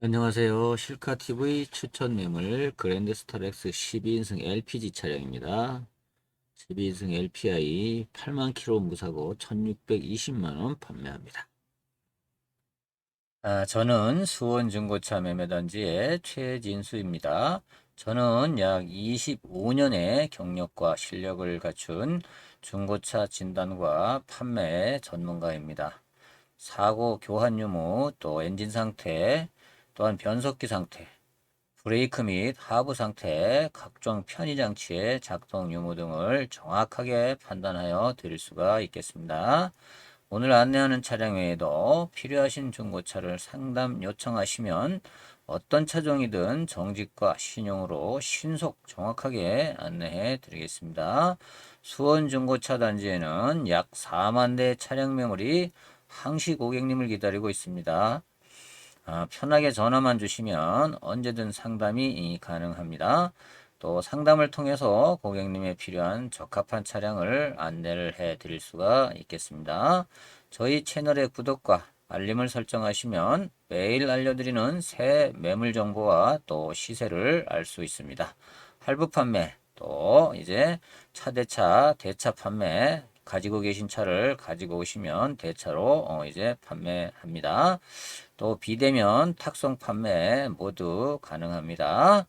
안녕하세요. 실카TV 추천 매물 그랜드 스타렉스 12인승 LPG 차량입니다. 12인승 LPI 8만 킬로 무사고 1620만원 판매합니다. 아, 저는 수원 중고차 매매단지의 최진수입니다. 저는 약 25년의 경력과 실력을 갖춘 중고차 진단과 판매 전문가입니다. 사고 교환 유무, 또 엔진 상태, 또한 변속기 상태, 브레이크 및 하부 상태, 각종 편의 장치의 작동 유무 등을 정확하게 판단하여 드릴 수가 있겠습니다. 오늘 안내하는 차량 외에도 필요하신 중고차를 상담 요청하시면 어떤 차종이든 정직과 신용으로 신속 정확하게 안내해 드리겠습니다. 수원 중고차 단지에는 약 4만 대 차량 매물이 항시 고객님을 기다리고 있습니다. 아, 편하게 전화만 주시면 언제든 상담이 가능합니다. 또 상담을 통해서 고객님의 필요한 적합한 차량을 안내를 해 드릴 수가 있겠습니다. 저희 채널의 구독과 알림을 설정하시면 매일 알려드리는 새 매물 정보와 또 시세를 알 수 있습니다. 할부 판매, 또 이제 차대차 대차 판매 가지고 계신 차를 가지고 오시면 대차로 어 이제 판매합니다. 또 비대면 탁송 판매 모두 가능합니다.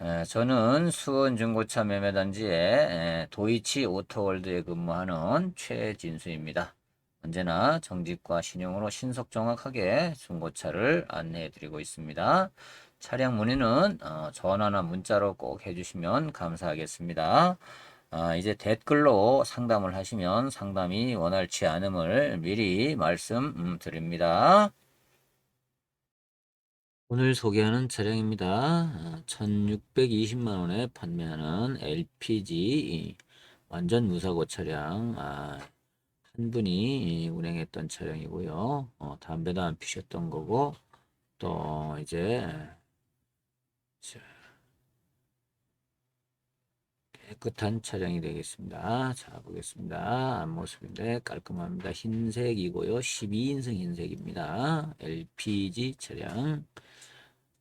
에, 저는 수원 중고차 매매단지의 도이치 오토월드에 근무하는 최진수입니다. 언제나 정직과 신용으로 신속 정확하게 중고차를 안내해 드리고 있습니다. 차량 문의는 어, 전화나 문자로 꼭 해주시면 감사하겠습니다. 아, 이제 댓글로 상담을 하시면 상담이 원활치 않음을 미리 말씀드립니다. 오늘 소개하는 차량입니다. 1620만 원에 판매하는 LPG 완전 무사고 차량. 아, 한 분이 운행했던 차량이고요. 어, 담배도 안 피셨던 거고 또 이제 자, 깨끗한 차량이 되겠습니다. 자, 보겠습니다. 앞모습인데 깔끔합니다. 흰색이고요. 12인승 흰색입니다. LPG 차량.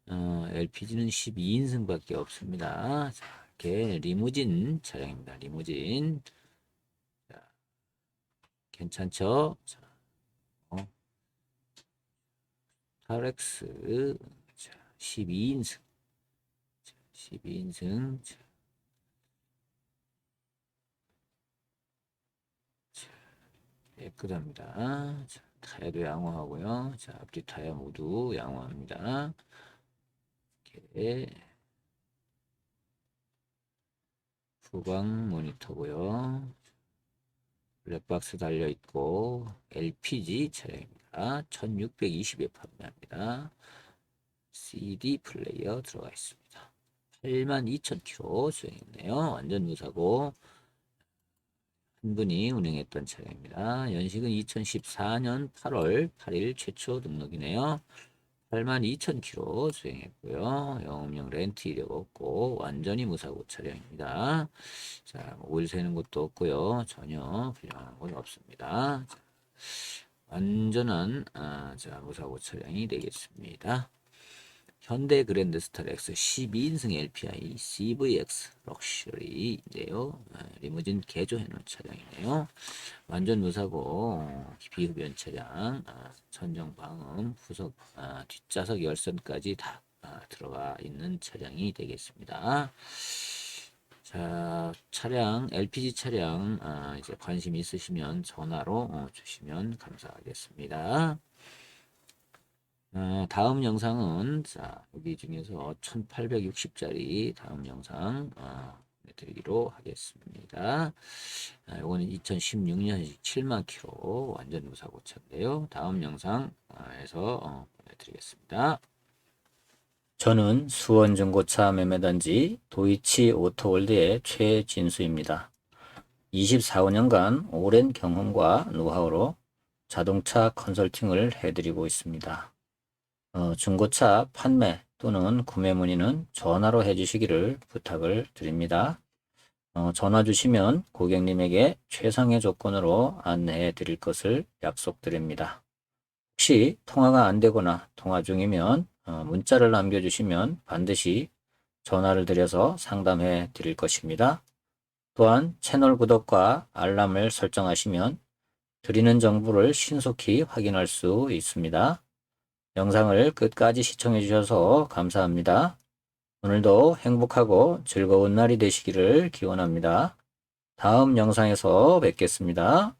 어, LPG는 12인승밖에 없습니다. 자, 이렇게 리무진 차량입니다. 리무진. 자, 괜찮죠? 자, 어. 타렉스. 자, 12인승. 자, 12인승. 자, 깨끗합니다. 자, 타이어도 양호하고요. 자, 앞뒤 타이어 모두 양호합니다. 이렇게 후방 모니터고요. 블랙박스 달려 있고 LPG 차량입니다. 1620에 판매합니다. CD 플레이어 들어가 있습니다. 82,000km 수행했네요. 완전 무사고 한 분이 운행했던 차량입니다. 연식은 2014년 8월 8일 최초 등록이네요. 82,000km 수행했고요. 영업용 렌트 이력 없고 완전히 무사고 차량입니다. 자, 오일 새는 것도 없고요. 전혀 필요한 건 없습니다. 자, 완전한 아, 자, 무사고 차량이 되겠습니다. 현대 그랜드스타 렉 스 12인승 LPI CVX 럭셔리인데요. 아, 리무진 개조해 놓은 차량이네요. 완전 무사고 비흡연 차량, 아, 전정 방음, 후석, 아, 뒷좌석 열선까지 다 들어가 있는 차량이 되겠습니다. 자, 차량, LPG 차량, 이제 관심 있으시면 전화로 어, 주시면 감사하겠습니다. 어, 다음 영상은 자 여기 중에서 1860짜리 다음 영상 어, 드리기로 하겠습니다. 아, 이거는 2016년 7만 킬로 완전 무사고차인데요. 다음 영상에서 어, 보내드리겠습니다. 저는 수원 중고차 매매단지 도이치 오토월드의 최진수입니다. 24년간 오랜 경험과 노하우로 자동차 컨설팅을 해드리고 있습니다. 어, 중고차 판매 또는 구매 문의는 전화로 해주시기를 부탁을 드립니다. 어, 전화 주시면 고객님에게 최상의 조건으로 안내해 드릴 것을 약속드립니다. 혹시 통화가 안 되거나 통화 중이면 어, 문자를 남겨주시면 반드시 전화를 드려서 상담해 드릴 것입니다. 또한 채널 구독과 알람을 설정하시면 드리는 정보를 신속히 확인할 수 있습니다. 영상을 끝까지 시청해 주셔서 감사합니다. 오늘도 행복하고 즐거운 날이 되시기를 기원합니다. 다음 영상에서 뵙겠습니다.